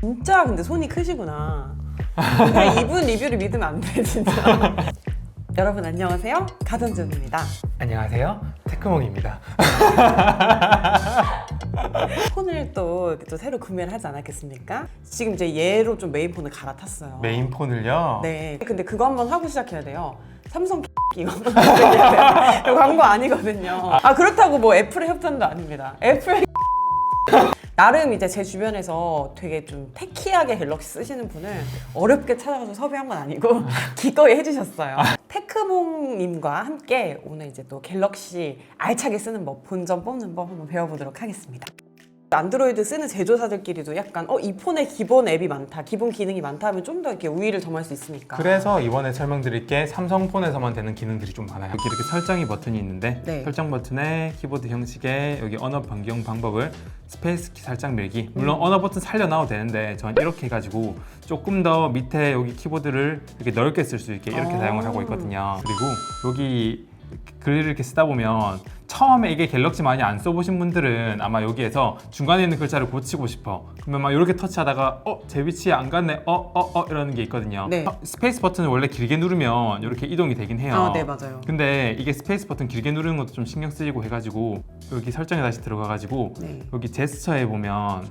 진짜 근데 손이 크시구나. 그냥 이분 리뷰를 믿으면 안 돼 진짜. 여러분 안녕하세요. 가전준입니다. 안녕하세요. 테크몽입니다. 폰을 또, 또 새로 구매를 하지 않았겠습니까? 지금 이제 얘로 좀 메인폰을 갈아탔어요. 메인 폰을요. 네. 근데 그거 한번 하고 시작해야 돼요. 삼성 이거 이거 광고 아니거든요. 아 그렇다고 뭐 애플의 협찬도 아닙니다. 애플 나름 이제 제 주변에서 되게 좀 테키하게 갤럭시 쓰시는 분을 어렵게 찾아가서 섭외한 건 아니고 기꺼이 해주셨어요. 테크몽님과 함께 오늘 이제 또 갤럭시 알차게 쓰는 법, 본점 뽑는 법 한번 배워보도록 하겠습니다. 안드로이드 쓰는 제조사들끼리도 약간 어 이 폰에 기본 앱이 많다, 기본 기능이 많다 하면 좀 더 이렇게 우위를 점할 수 있으니까. 그래서 이번에 설명드릴 게 삼성 폰에서만 되는 기능들이 좀 많아요. 여기 이렇게 설정이 버튼이 있는데 네. 설정 버튼에 키보드 형식에 여기 언어 변경 방법을 스페이스 키 살짝 밀기. 물론 언어 버튼 살려 놔도 되는데 전 이렇게 해가지고 조금 더 밑에 여기 키보드를 이렇게 넓게 쓸 수 있게 이렇게 아. 사용을 하고 있거든요. 그리고 여기 글을 이렇게 쓰다 보면 처음에 이게 갤럭시 많이 안 써보신 분들은 아마 여기에서 중간에 있는 글자를 고치고 싶어. 그러면 막 이렇게 터치하다가 어 제 위치에 안 갔네. 어 어 어 이러는 게 있거든요. 네. 어, 스페이스 버튼을 원래 길게 누르면 이렇게 이동이 되긴 해요. 아, 네 맞아요. 근데 이게 스페이스 버튼 길게 누르는 것도 좀 신경 쓰이고 해가지고 여기 설정에 다시 들어가가지고 네. 여기 제스처에 보면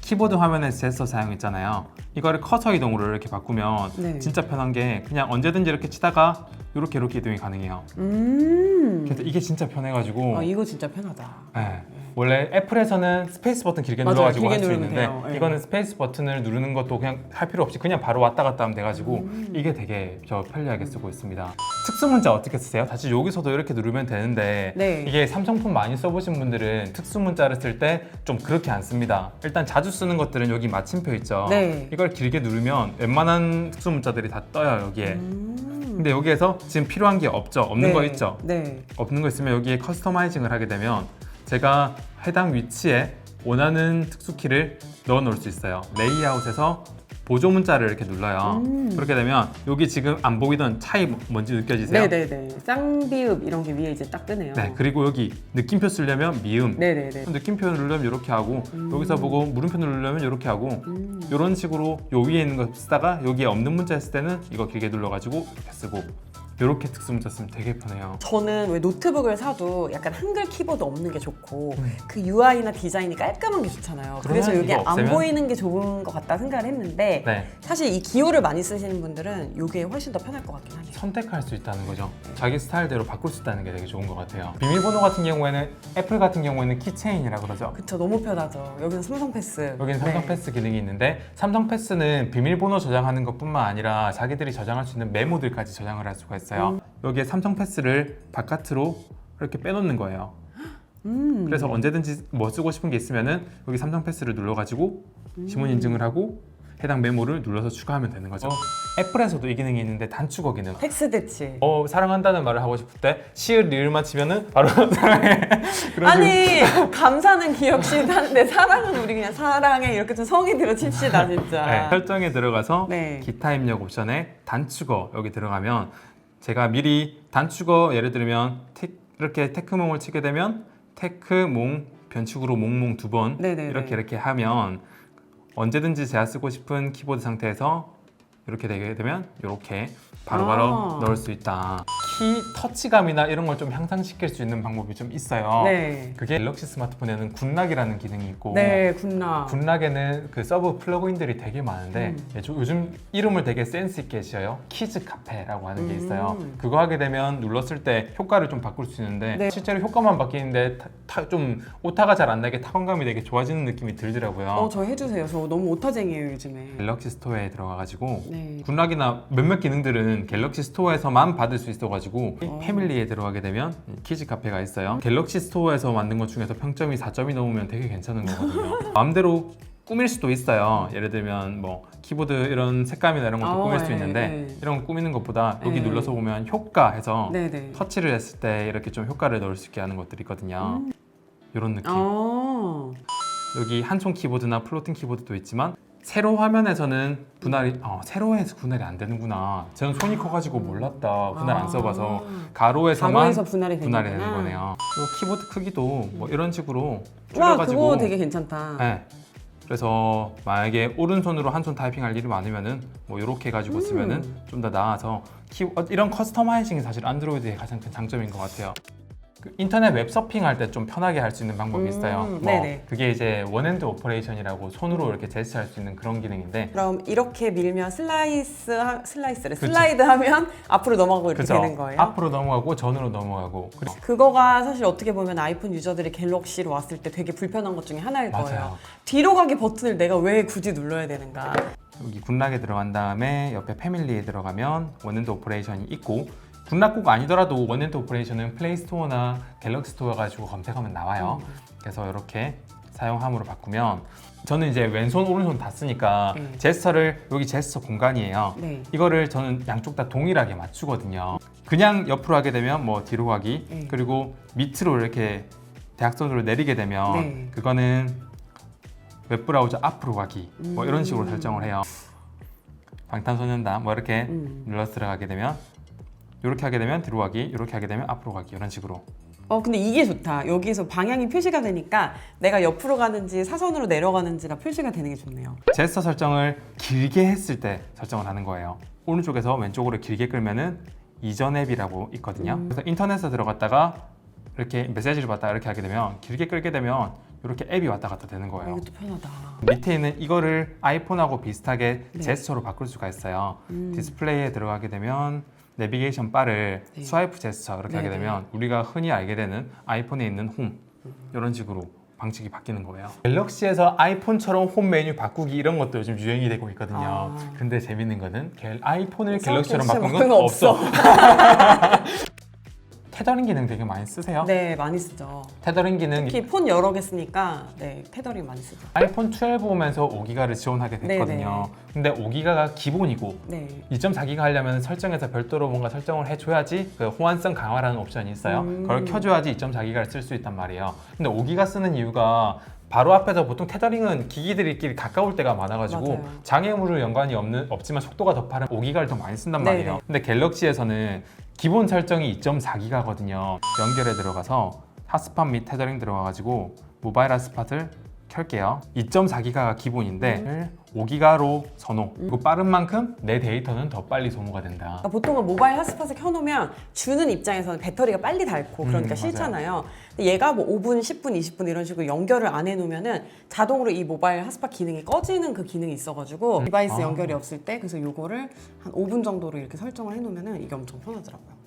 키보드 화면에 제스처 사용 있잖아요. 이거를 커서 이동으로 이렇게 바꾸면 네. 진짜 편한 게 그냥 언제든지 이렇게 치다가 이렇게 이렇게 이동이 가능해요. 음. 그래서 이게 진짜 편해가지고 아 이거 진짜 편하다. 네. 원래 애플에서는 스페이스 버튼 길게 맞아요. 눌러가지고 길게 할 수 누르면 있는데 돼요. 네. 이거는 스페이스 버튼을 누르는 것도 그냥 할 필요 없이 그냥 바로 왔다 갔다 하면 돼가지고 음. 이게 되게 저 편리하게 쓰고 있습니다. 특수 문자 어떻게 쓰세요? 사실 여기서도 이렇게 누르면 되는데 네. 이게 삼성폰 많이 써보신 분들은 특수 문자를 쓸 때 좀 그렇게 안 씁니다. 일단 자주 쓰는 것들은 여기 마침표 있죠. 네. 이걸 길게 누르면 웬만한 특수 문자들이 다 떠요 여기에. 음. 근데 여기에서 지금 필요한 게 없죠. 없는 네. 거 있죠. 네. 없는 거 있으면 여기에 커스터마이징을 하게 되면 제가 해당 위치에 원하는 특수 키를 넣어 놓을 수 있어요. 레이아웃에서 보조 문자를 이렇게 눌러요. 음. 그렇게 되면 여기 지금 안 보이던 차이 뭔지 느껴지세요? 네네네. 쌍비읍 이런 게 위에 이제 딱 뜨네요. 네, 그리고 여기 느낌표 쓰려면 미음. 네네네. 느낌표 누르려면 이렇게 하고 음. 여기서 보고 물음표 누르려면 이렇게 하고 음. 이런 식으로 요 위에 있는 거 쓰다가 여기에 없는 문자 했을 때는 이거 길게 눌러가지고 이렇게 쓰고 이렇게 특수 문자 쓰면 되게 편해요. 저는 왜 노트북을 사도 약간 한글 키보드 없는 게 좋고 음. 그 UI나 디자인이 깔끔한 게 좋잖아요. 그래서 그러면 이게 이거 안 없애면? 보이는 게 좋은 것 같다 생각을 했는데 네. 사실 이 기호를 많이 쓰시는 분들은 이게 훨씬 더 편할 것 같긴 하네요. 선택할 수 있다는 거죠. 자기 스타일대로 바꿀 수 있다는 게 되게 좋은 것 같아요. 비밀번호 같은 경우에는 애플 같은 경우에는 키체인이라 그러죠. 그쵸 너무 편하죠. 여기는 삼성 패스. 여기는 삼성 네. 패스 기능이 있는데 삼성 패스는 비밀번호 저장하는 것뿐만 아니라 자기들이 저장할 수 있는 메모들까지 저장을 할 수가 있어요. 여기에 삼성 패스를 바깥으로 이렇게 빼놓는 거예요. 음. 그래서 언제든지 뭐 쓰고 싶은 게 있으면은 여기 삼성 패스를 눌러가지고 지문 인증을 하고 해당 메모를 눌러서 추가하면 되는 거죠. 애플에서도 이 기능이 있는데 단축어 기능. 텍스 대치. 어 사랑한다는 말을 하고 싶을 때 시을 리을만 치면은 바로 사랑해 그런 식으로 아니 감사는 기억시 하는데 사랑은 우리 그냥 사랑해 이렇게 좀 성의 들어 칩시다 진짜. 네, 설정에 들어가서 네. 기타 입력 옵션에 단축어 여기 들어가면 제가 미리 단축어 예를 들면 테, 이렇게 테크몽을 치게 되면 테크몽 변축으로 몽몽 두번 네네네. 이렇게 이렇게 하면 언제든지 제가 쓰고 싶은 키보드 상태에서 이렇게 되게 되면 이렇게 바로바로 아. 넣을 수 있다. 키 터치감이나 이런 걸 좀 향상시킬 수 있는 방법이 좀 있어요. 네. 그게 갤럭시 스마트폰에는 굿락이라는 기능이 있고 네, 굿나. 굿락에는 그 서브 플러그인들이 되게 많은데 음. 예, 저 요즘 이름을 되게 센스 있게 지어요. 키즈 카페라고 하는 게 있어요. 음. 그거 하게 되면 눌렀을 때 효과를 좀 바꿀 수 있는데 네. 실제로 효과만 바뀌는데 타- 타- 좀 오타가 잘 안 나게 타건감이 되게 좋아지는 느낌이 들더라고요. 어, 저 해주세요. 저 너무 오타쟁이에요, 요즘에. 갤럭시 스토어에 들어가가지고 네. 굿락이나 몇몇 기능들은 갤럭시 스토어에서만 받을 수 있어 가지고 어. 패밀리에 들어가게 되면 키즈 카페가 있어요. 갤럭시 스토어에서 만든 것 중에서 평점이 4점이 넘으면 되게 괜찮은 거거든요. 마음대로 꾸밀 수도 있어요. 예를 들면 뭐 키보드 이런 색감이나 이런 것도 어, 꾸밀 수 네, 있는데 네. 이런 거 꾸미는 것보다 여기 네. 눌러서 보면 효과 해서 네 네. 터치를 했을 때 이렇게 좀 효과를 넣을 수 있게 하는 것들이 있거든요. 이런 느낌. 음. 어. 여기 한총 키보드나 플로팅 키보드도 있지만 세로 화면에서는 분할이 어, 세로에서 분할이 안 되는구나. 저는 손이 커가지고 몰랐다. 분할 안 써봐서 가로에서만 가로에서 분할이 분할이 되는구나. 되는 거네요. 또 키보드 크기도 뭐 이런 식으로 와, 줄여가지고 그거 되게 괜찮다. 네. 그래서 만약에 오른손으로 한 손 타이핑할 일이 많으면은 뭐 이렇게 해가지고 음. 쓰면은 좀 더 나아서 키 어, 이런 커스터마이징이 사실 안드로이드의 가장 큰 장점인 것 같아요. 그 인터넷 웹 서핑할 때 좀 편하게 할 수 있는 방법이 음, 있어요. 뭐 네네. 그게 이제 원핸드 오퍼레이션이라고 손으로 이렇게 제스처할 수 있는 그런 기능인데 그럼 이렇게 밀면 슬라이스 하, 슬라이스를 그쵸. 슬라이드 하면 앞으로 넘어가고 이렇게 그죠? 되는 거예요. 앞으로 넘어가고 전으로 넘어가고 그리고 그거가 사실 어떻게 보면 아이폰 유저들이 갤럭시로 왔을 때 되게 불편한 것 중에 하나일 맞아요. 거예요. 뒤로 가기 버튼을 내가 왜 굳이 눌러야 되는가? 여기 군락에 들어간 다음에 옆에 패밀리에 들어가면 원핸드 오퍼레이션이 있고 군락 꼭 아니더라도 원핸드 오퍼레이션은 플레이스토어나 갤럭시 스토어 가지고 검색하면 나와요. 음. 그래서 이렇게 사용함으로 바꾸면 저는 이제 왼손 오른손 다 쓰니까 음. 제스처를 여기 제스처 공간이에요. 네. 이거를 저는 양쪽 다 동일하게 맞추거든요. 그냥 옆으로 하게 되면 뭐 뒤로 가기 네. 그리고 밑으로 이렇게 대각선으로 내리게 되면 네. 그거는 웹브라우저 앞으로 가기 뭐 이런 식으로 음. 설정을 해요. 방탄소년단 뭐 이렇게 음. 눌러서 들어가게 되면 이렇게 하게 되면 뒤로 가기 이렇게 하게 되면 앞으로 가기 이런 식으로 어 근데 이게 좋다. 여기서 방향이 표시가 되니까 내가 옆으로 가는지 사선으로 내려가는지가 표시가 되는 게 좋네요. 제스처 설정을 길게 했을 때 설정을 하는 거예요. 오른쪽에서 왼쪽으로 길게 끌면은 이전 앱이라고 있거든요. 음. 그래서 인터넷에 들어갔다가 이렇게 메시지를 받다가 이렇게 하게 되면 길게 끌게 되면 이렇게 앱이 왔다 갔다 되는 아, 거예요. 이것도 편하다. 밑에 있는 이거를 아이폰하고 비슷하게 네. 제스처로 바꿀 수가 있어요. 음. 디스플레이에 들어가게 되면 내비게이션 바를 네. 스와이프 제스처 이렇게 하게 네, 네. 되면 우리가 흔히 알게 되는 아이폰에 있는 홈 이런 식으로 방식이 바뀌는 거예요. 갤럭시에서 아이폰처럼 홈 메뉴 바꾸기 이런 것도 요즘 유행이 되고 있거든요. 아. 근데 재밌는 거는 갤- 아이폰을 없어? 갤럭시처럼 갤럭시 바꾼 건거 없어. 테더링 기능 되게 많이 쓰세요? 네 많이 쓰죠. 테더링 기능 특히 폰 여러 개 쓰니까 네 테더링 많이 쓰죠. 아이폰 12 오면서 5기가를 지원하게 됐거든요. 네네. 근데 5기가가 기본이고 네. 2.4기가 하려면 설정에서 별도로 뭔가 설정을 해줘야지 그 호환성 강화라는 옵션이 있어요. 음. 그걸 켜줘야지 2.4기가를 쓸 수 있단 말이에요. 근데 5기가 쓰는 이유가 바로 앞에서 보통 테더링은 기기들끼리 가까울 때가 많아가지고 맞아요. 장애물로 연관이 없는 없지만 속도가 더 빠른 5기가를 더 많이 쓴단 네네. 말이에요. 근데 갤럭시에서는 기본 설정이 2.4기가거든요. 연결에 들어가서 핫스팟 및 테더링 들어가가지고 모바일 핫스팟을 켤게요. 2.4기가가 기본인데 5기가로 선호. 그리고 빠른 만큼 내 데이터는 더 빨리 소모가 된다. 그러니까 보통은 모바일 핫스팟을 켜놓으면 주는 입장에서는 배터리가 빨리 닳고 그러니까 음. 싫잖아요. 근데 얘가 뭐 5분, 10분, 20분 이런 식으로 연결을 안 해놓으면은 자동으로 이 모바일 핫스팟 기능이 꺼지는 그 기능이 있어가지고 디바이스 아. 연결이 없을 때 그래서 요거를 한 5분 정도로 이렇게 설정을 해놓으면은 이게 엄청 편하더라고요.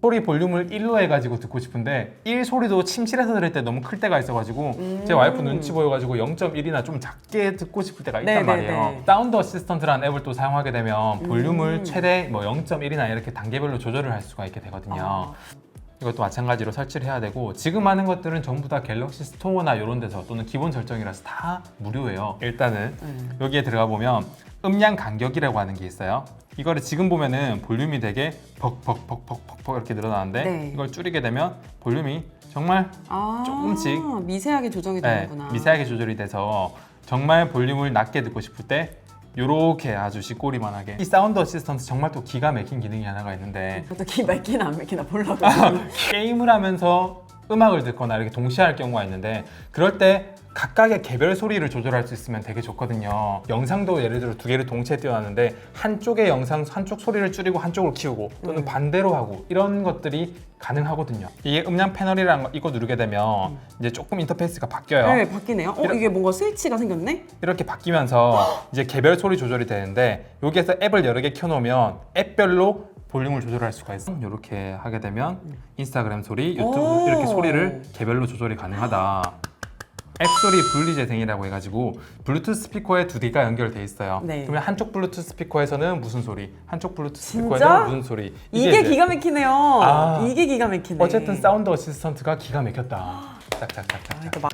소리 볼륨을 1로 해가지고 듣고 싶은데 1 소리도 침실에서 들을 때 너무 클 때가 있어가지고 음. 제 와이프 눈치 보여가지고 0.1이나 좀 작게 듣고 싶을 때가 있단 네, 네, 말이에요. 네. 사운드 어시스턴트라는 앱을 또 사용하게 되면 볼륨을 음. 최대 뭐 0.1이나 이렇게 단계별로 조절을 할 수가 있게 되거든요. 아. 이것도 마찬가지로 설치를 해야 되고 지금 하는 것들은 전부 다 갤럭시 스토어나 이런 데서 또는 기본 설정이라서 다 무료예요. 일단은 음. 여기에 들어가 보면 음량 간격이라고 하는 게 있어요. 이거를 지금 보면은 볼륨이 되게 벅벅벅벅벅벅 이렇게 늘어나는데 네. 이걸 줄이게 되면 볼륨이 정말 아, 조금씩. 미세하게 조정이 네, 되는구나. 미세하게 조절이 돼서 정말 볼륨을 낮게 듣고 싶을 때 요렇게 아주 시꼬리만하게 이 사운드 어시스턴트 정말 또 기가 막힌 기능이 하나가 있는데 그것도 기 막히나 안 막히나 보려고. 게임을 하면서 음악을 듣거나 이렇게 동시에 할 경우가 있는데 그럴 때 각각의 개별 소리를 조절할 수 있으면 되게 좋거든요. 영상도 예를 들어 두 개를 동시에 띄워놨는데 한쪽의 영상 한쪽 소리를 줄이고 한쪽을 키우고 또는 음. 반대로 하고 이런 것들이 가능하거든요. 이게 음량 패널이라는 거 이거 누르게 되면 이제 조금 인터페이스가 바뀌어요. 네, 바뀌네요. 어, 이런- 이게 뭔가 스위치가 생겼네? 이렇게 바뀌면서 이제 개별 소리 조절이 되는데 여기에서 앱을 여러 개 켜놓으면 앱별로 볼륨을 조절할 수가 있어. 이렇게 하게 되면 인스타그램 소리, 유튜브 오. 이렇게 소리를 개별로 조절이 가능하다. 앱 소리 분리 재생이라고 해가지고 블루투스 스피커에 두 개가 연결돼 있어요. 네. 그러면 한쪽 블루투스 스피커에서는 무슨 소리, 한쪽 블루투스 진짜? 스피커에는 무슨 소리. 이게, 이제 기가 막히네요. 아. 이게 기가 막히네. 어쨌든 사운드 어시스턴트가 기가 막혔다. 짝짝짝짝. 아,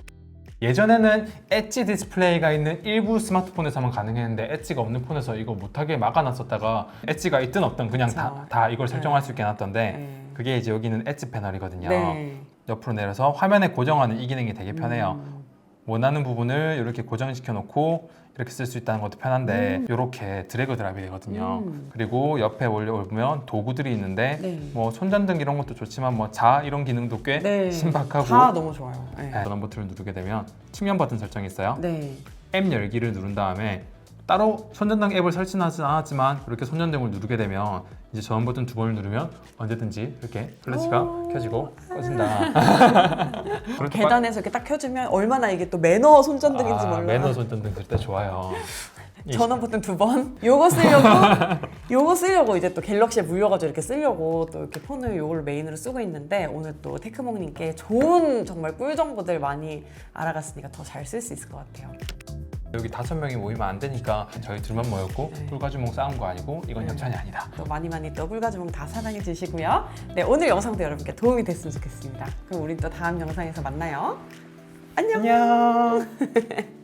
예전에는 엣지 디스플레이가 있는 일부 스마트폰에서만 가능했는데 엣지가 없는 폰에서 이거 못하게 막아놨었다가 엣지가 있든 없든 그냥 다. 다 이걸 설정할 수 있게 해놨던데 네. 그게 이제 여기는 엣지 패널이거든요. 네. 옆으로 내려서 화면에 고정하는 이 기능이 되게 편해요. 음. 원하는 부분을 이렇게 고정시켜 놓고 이렇게 쓸 수 있다는 것도 편한데 이렇게 드래그 드랍이 되거든요. 음. 그리고 옆에 올려보면 도구들이 있는데 네. 뭐 손전등 이런 것도 좋지만 뭐 자 이런 기능도 꽤 네. 신박하고 다 너무 좋아요. 네. 네, 버튼을 누르게 되면 측면 버튼 설정이 있어요. 네. 앱 열기를 누른 다음에 따로 손전등 앱을 설치하지 않았지만 이렇게 손전등을 누르게 되면 이제 전원 버튼 두 번을 누르면 언제든지 이렇게 플래시가 오. 켜지고 꺼진다. 그렇게 계단에서 이렇게 딱 켜주면 얼마나 이게 또 매너 손전등인지 아, 몰라. 매너 손전등 쓸때 좋아요. 이- 전원 버튼 두 번. 요거 쓰려고 요거 쓰려고 이제 또 갤럭시에 물려가지고 이렇게 쓰려고 또 이렇게 폰을 요걸 메인으로 쓰고 있는데 오늘 또 테크몽님께 좋은 정말 꿀 정보들 많이 알아갔으니까 더 잘 쓸 수 있을 것 같아요. 여기 다섯 명이 모이면 안 되니까 저희 둘만 모였고 네. 꿀가주몽 싸운 거 아니고 이건 네. 협찬이 아니다. 또 많이 많이 또 꿀가주몽 다 사랑해 주시고요. 네 오늘 영상도 여러분께 도움이 됐으면 좋겠습니다. 그럼 우리 또 다음 영상에서 만나요. 안녕. 안녕.